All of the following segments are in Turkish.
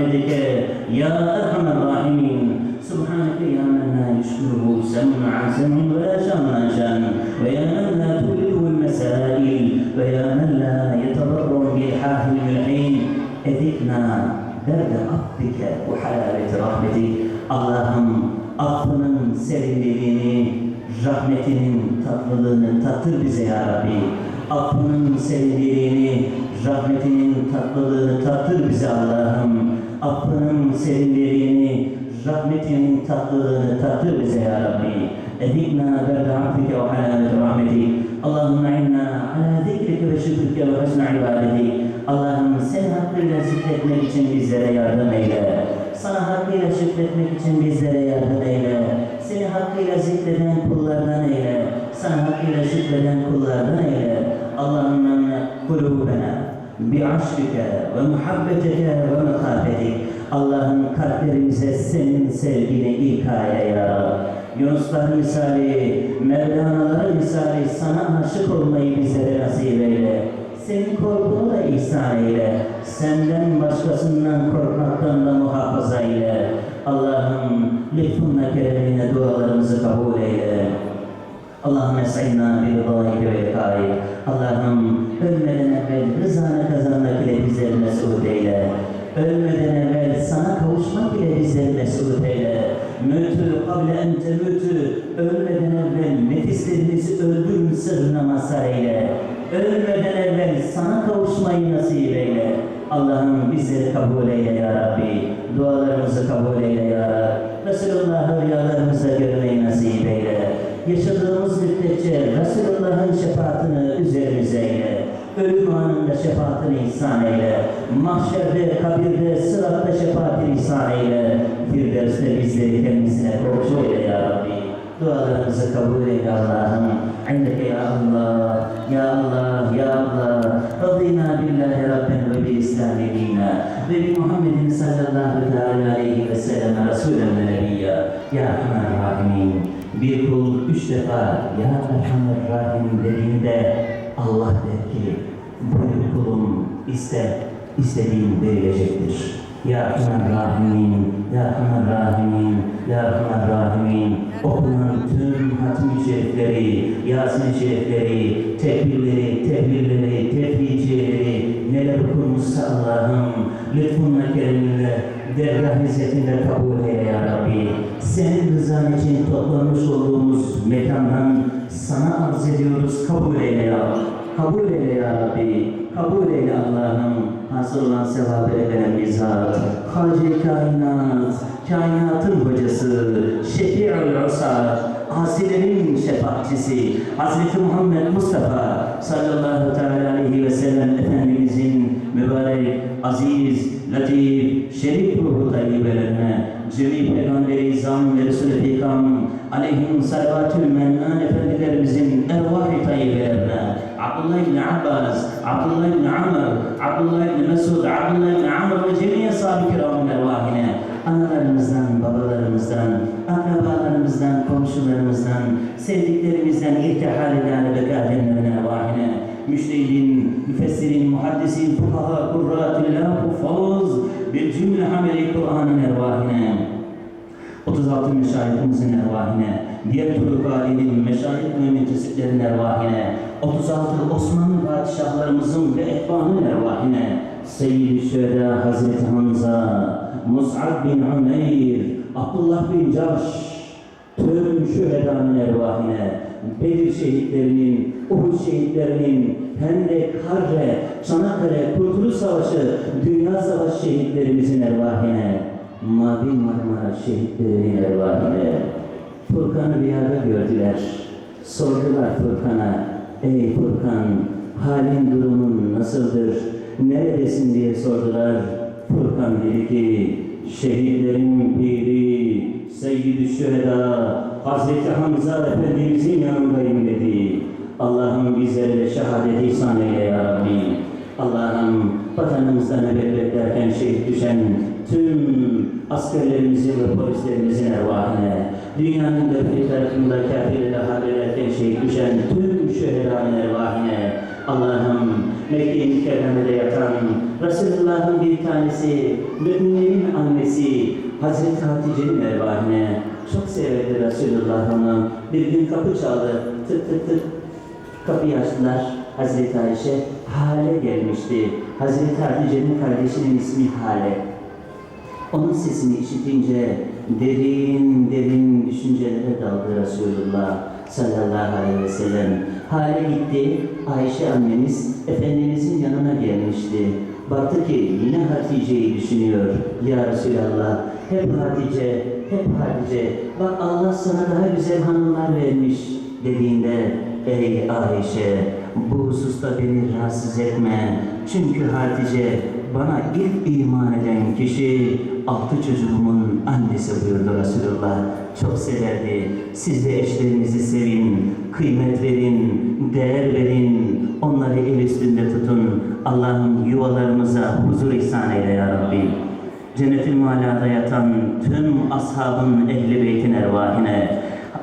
بك يا ارحم الراحمين سبحانك يا من لا يشكره سمع عن سمع ولا شان عن شان ويا من لا تولده المسائل ويا من لا يتضرر بالحاح الملحين اذقنا درد عفوك وحلاوه رحمتك اللهم affının serinliğini, rahmetinin tatlılığını tatır bize ya Rabbi. Affının serinliğini, rahmetinin tatlılığını tatır bize Allah'ım. Affının serinliğini, rahmetinin tatlılığını tatır bize ya Rabbi. Edikna berde affike ve halalet rahmetik. Allahümme inna ala zikrike ve şükrike ve husna ibadetik. Allah'ım seni hakkıyla zikretmek için bizlere yardım eyle. Sana hakkıyla şükretmek için bizlere yardım eyle. Seni hakkıyla zikreden kullardan eyle. Sana hakkıyla şükreden kullardan eyle. Allahümme kulubena bi'aşkike ve muhabbetike ve mekafetik. Allah'ın kalplerimize senin sevgini ilkaya ya. Yunuslar misali, Mevlana'lar misali sana aşık olmayı bizlere nasip eyle. Senin korkunu da ihsan eyle. Senden başkasından korkmaktan da muhafaza eyle. Allah'ım lütfunla keremine dualarımızı kabul eyle. Allahümme sayna bi rıdâike ve. Allah'ım ölmeden evvel rızanı kazanmak ile bizleri mesut eyle. Ölmeden evvel sana kavuşmak ile bizleri mesut eyle. Mütü kable en temütü. Ölmeden evvel nefislerimizi öldürün sırrına mazhar eyle. Ölmeden evvel sana kavuşmayı nasip eyle. Allah'ım bizleri kabul eyle ya Rabbi. Dualarımızı kabul eyle ya Rabbi. Resulullah'ı rüyalarımıza görmeyi nasip eyle. Yaşadığımız müddetçe Resulullah'ın şefaatini üzerimize eyle. Ölüm anında şefaatini ihsan eyle. Mahşerde, kabirde, sıratta şefaatini ihsan eyle. Firdevs'te bizleri kendisine kavuşu eyle ya Rabbi. Dualarımızı kabul eyle Allah'ım. İndeke ya Allah, ya Allah, ya Allah. Radina billahi Rabben ve bi İslami dina. Ve bi Muhammedin sallallahu teala aleyhi ve sellem Resulen ve Nebiyya. Ya Rahman Rahimin. Bir kul üç defa Ya Erhamer Rahim dediğinde Allah der ki buyur kulum iste, istediğin verilecektir. Ya Erhamer Rahimin, Ya Erhamer Rahimin, Ya Erhamer Rahimin okunan tüm hatim-i şerifleri, Yasin-i şerifleri, tekbirleri, tehbirleri, tefriciyeleri neler okunmuşsa Allah'ım lütfunla kereminle dergah izzetinde kabul eyle ya Rabbi. Senin rızan için toplanmış olduğumuz mekandan sana arz ediyoruz. Kabul eyle ya Rabbi. Kabul eyle ya Rabbi. Kabul eyle Allah'ım. Hasıl olan sevabı veren bir zat. Hacı kainat, kainatın hocası, şefi'ül usat, asilerin şefaatçisi, Hz. Muhammed Mustafa sallallahu teala aleyhi ve sellem Efendimizin mübarek, aziz, latif, şerif ruhu tayyibelerine, cemi peygamberi izam ve Resul-i Fikam, aleyhim salavatül mennan efendilerimizin ervah-ı tayyibelerine, Abdullah ibn Abbas, Abdullah ibn Amr, Abdullah ibn Mesud, Abdullah ibn Amr ve cemiye sahibi kiramın ervahine, analarımızdan, babalarımızdan, akrabalarımızdan, komşularımızdan, sevdiklerimizden irtihal eden ve bekâdenlerin ervahine, müştehidin, müfessirin, muhaddisin, fukaha, kurratillah, huffaz, bir cümle hameli Kur'an'ın ervahine, 36 meşayitimizin ervahine, diğer turuk âlinin meşayit ve müntesiplerin ervahine, 36 Osmanlı padişahlarımızın ve etbaanın ervahine, Seyyid-i Şühedâ Hazreti Hamza, Mus'ab bin Umeyr, Abdullah bin Cahş, tüm şühedanın ervahine, Bedir şehitlerinin, Uhud şehitlerinin, Hendek, Harre, Çanakkale, Kurtuluş Savaşı, Dünya Savaşı şehitlerimizin ervahine, Mavi Marmara şehitlerinin ervahine, Furkan'ı bir arada gördüler. Sordular Furkan'a, ey Furkan, halin durumun nasıldır, neredesin diye sordular. Furkan dedi ki, şehitlerin piri, Seyyid-i Şühedâ, Hazreti Hamza Efendimizin yanındayım dedi. Allah'ım bizlere de şehadet ihsan eyle ya Rabbi. Allah'ım vatanımızda nöbet beklerken şehit düşen tüm askerlerimizin ve polislerimizin ervahine, dünyanın dört tarafında kafirlere haberlerken şehit düşen tüm şühedanın ervahine, Allah'ım Mekke-i Mükerreme'de yatan Resulullah'ın bir tanesi, müminlerin annesi Hazreti Hatice'nin ervahine çok severdi Resulullah. Bir gün kapı çaldı, tık tık tık Kapıyı açtılar. Hazreti Ayşe Hale gelmişti. Hazreti Hatice'nin kardeşinin ismi Hale. Onun sesini işitince derin derin düşüncelere daldı Resulullah sallallahu aleyhi ve sellem. Hale gitti, Ayşe annemiz Efendimizin yanına gelmişti. Baktı ki yine Hatice'yi düşünüyor. Ya Resulallah hep Hatice, hep Hatice. Bak Allah sana daha güzel hanımlar vermiş dediğinde Ey Ayşe bu hususta beni rahatsız etme. Çünkü Hatice bana ilk iman eden kişi altı çocuğumun annesi buyurdu Resulullah. Çok severdi. Siz de eşlerinizi sevin, kıymet verin, değer verin. Onları el üstünde tutun. Allah'ım yuvalarımıza huzur ihsan eyle ya Rabbi. Cennet-i Mualla'da yatan tüm ashabın ehli beytin ervahine,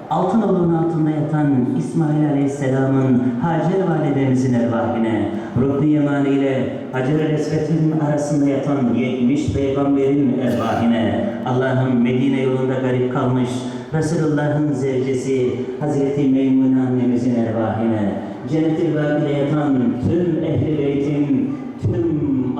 altın olun altında yatan İsmail Aleyhisselam'ın Hacer validemizin ervahine, Rukn-i Yemani ile Hacer-i Esvet'in arasında yatan 70 peygamberin ervahine, Allah'ım Medine yolunda garip kalmış Resulullah'ın zevcesi Hazreti Meymune annemizin ervahine, Cennet-i Vaki'de yatan tüm ehli beytin, tüm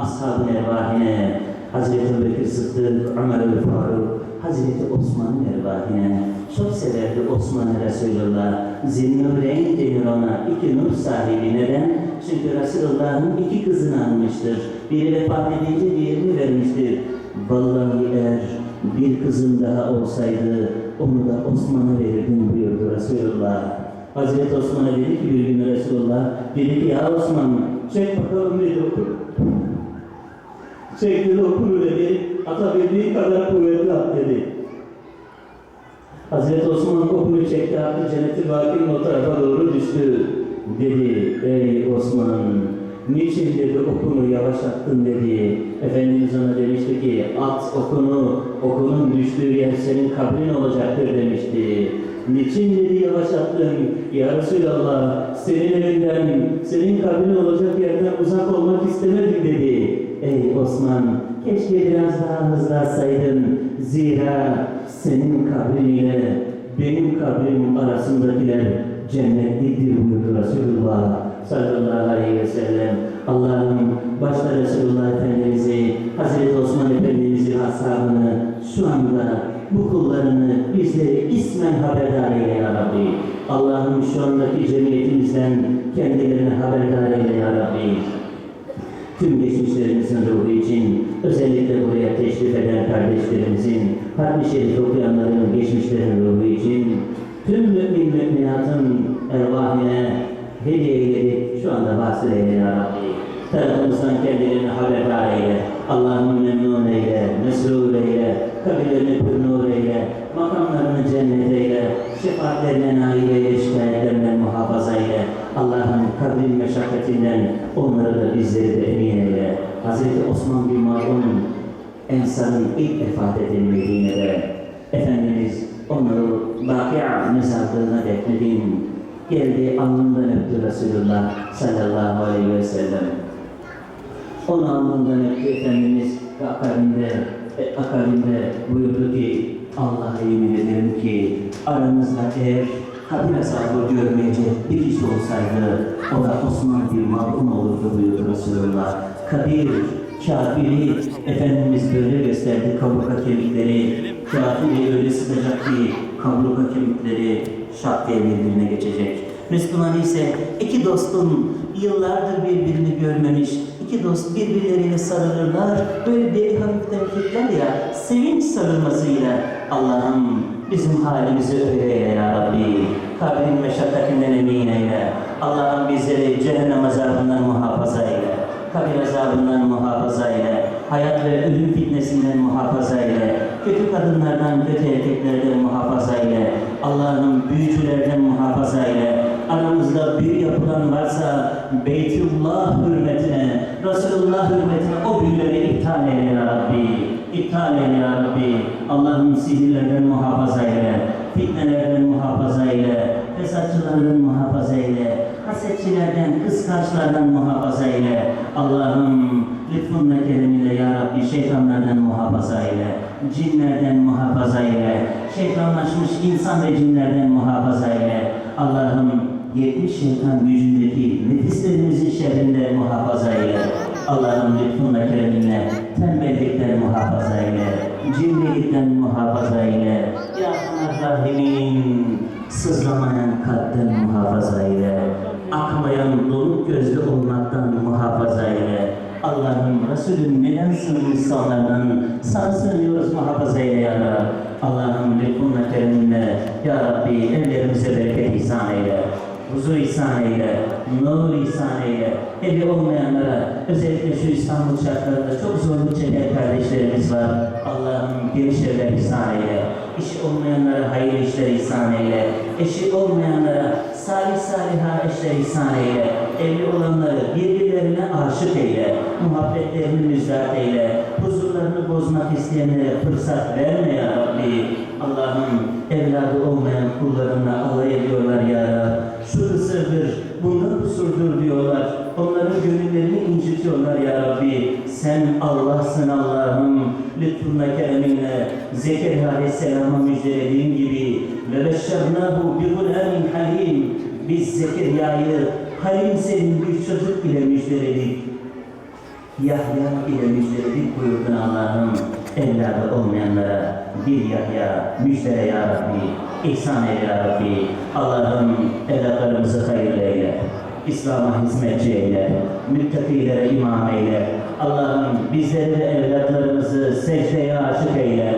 ervahine, Hazreti Ebubekir Sıddık, Ömer el Faruk, Hazreti Osman'ın ervahine çok severdi Osman'ı Resulullah. Zinnüreyn denir ona, iki nur sahibi. Neden? Çünkü Resulullah'ın iki kızını almıştır. Biri vefat edince diğerini vermiştir. Vallahi eğer bir kızım daha olsaydı onu da Osman'a verirdim buyurdu Resulullah. Hazreti Osman'a dedi ki bir gün Resulullah, dedi ki ya Osman çek bakalım dedi oku. Çekti okunu dedi, atabildiği kadar kuvvetli at dedi. Hazreti Osman okunu çekti attı, cennet-i vakinin o tarafa doğru düştü. Dedi, ey Osman, niçin dedi okunu yavaş attın dedi. Efendimiz ona demişti ki, at okunu, okunun düştüğü yer senin kabrin olacaktır demişti. Niçin dedi yavaş attın? Ya Resulallah, senin evinden, senin kabrin olacak yerden uzak olmak istemedim dedi. Ey Osman, keşke biraz daha hızlı atsaydın. Zira senin kabrin ile benim kabrim arasındakiler cennetlidir buyurdu Resulullah sallallahu aleyhi ve sellem. Allah'ım başta Resulullah Efendimiz'i, Hazreti Osman Efendimiz'in ashabını şu anda bu kullarını bizleri ismen haberdar eyle ya Rabbi. Allah'ım şu andaki cemiyetimizden kendilerini haberdar eyle ya Rabbi. Tüm geçmişlerimizin ruhu için, özellikle buraya teşrif eden kardeşlerimizin, Hatmi Şerif okuyanların geçmişlerin ruhu için, tüm mümin müminatın ervahine hediye eyledik. Şu anda vasıl eyle ya Rabbi. Tarafımızdan kendilerini haberdar eyle. Allah'ım memnun eyle, mesrur eyle, kabirlerini ilk vefat eden Medine'de Efendimiz onu Bakia mezarlığına defnedin. Geldi alnından öptü Resulullah sallallahu aleyhi ve sellem. Onu alnından öptü Efendimiz ve akabinde, e, akabinde buyurdu ki Allah'a yemin ederim ki aranızda eğer kabir hesabı görmeyecek bir kişi olsaydı o da Osman bin Mazun olurdu buyurdu Resulullah. Kabir, kafiri Efendimiz böyle gösterdi kaburga kemikleri. Kafiri öyle sıkacak ki kaburga kemikleri şak diye birbirine geçecek. Müslüman ise iki dostun yıllardır birbirini görmemiş, iki dost birbirleriyle sarılırlar, böyle deli hafiften kitler ya, sevinç sarılmasıyla Allah'ım bizim halimizi öyle eyle ya Rabbi, kabrin meşakkatinden emin eyle, Allah'ım bizleri cehennem azabından muhafaza eyle, kabir azabından muhafaza eyle, hayat ve ölüm fitnesinden muhafaza eyle, kötü kadınlardan, kötü erkeklerden muhafaza eyle, Allah'ım büyücülerden muhafaza eyle, aramızda büyü yapılan varsa Beytullah hürmetine, Resulullah hürmetine o büyüleri iptal eyle ya Rabbi. iptal eyle ya Rabbi. Allah'ım sihirlerden muhafaza eyle, fitnelerden muhafaza eyle, fesatçılardan muhafaza eyle, hasetçilerden, kıskançlardan muhafaza eyle. Allah'ım lütfunla keremiyle ya Rabbi şeytanlardan muhafaza eyle, cinlerden muhafaza eyle, şeytanlaşmış insan ve cinlerden muhafaza eyle. Allah'ım 70 şeytan gücündeki nefislerimizin şerrinden muhafaza eyle. Allah'ım lütfunla kereminle Resulün neden insanlardan sana sığınıyoruz muhafaza eyle ya Rabbi. Allah'ım lütfunla kereminle ya Rabbi evlerimize bereket ihsan eyle huzur ihsan eyle, nur ihsan eyle. Evi olmayanlara, özellikle şu İstanbul şartlarında çok zorluk çeken kardeşlerimiz var. Allah'ım geniş evler ihsan eyle. İşi olmayanlara hayırlı işler ihsan eyle. Eşi olmayanlara salih saliha eşler ihsan eyle. Evli olanları birbirlerine aşık eyle. Muhabbetlerini müjdat eyle. Huzurlarını bozmak isteyenlere fırsat verme ya Rabbi. Allah'ım evladı olmayan kullarına alay ediyorlar ya Rabbi. Şu ısırdır, bundan kusurdur diyorlar. Onların gönüllerini incitiyorlar ya Rabbi. Sen Allah'sın Allah'ım. Lütfunla kereminle Zekeriya Aleyhisselam'a müjdelediğin gibi ve beşşernâhu bi gulâmin halim. Biz Zekeriya'yı halim senin bir çocuk ile müjdeledik. Yahya ile müjdeledik buyurdun Allah'ım. Evladı olmayanlara bir Yahya müjdele ya Rabbi. İhsan eyle ya Rabbi. Allah'ım evlatlarımızı hayırlı eyle. İslam'a hizmetçi eyle. Müttakilere imam eyle. Allah'ım bizleri de evlatlarımızı secdeye aşık eyle.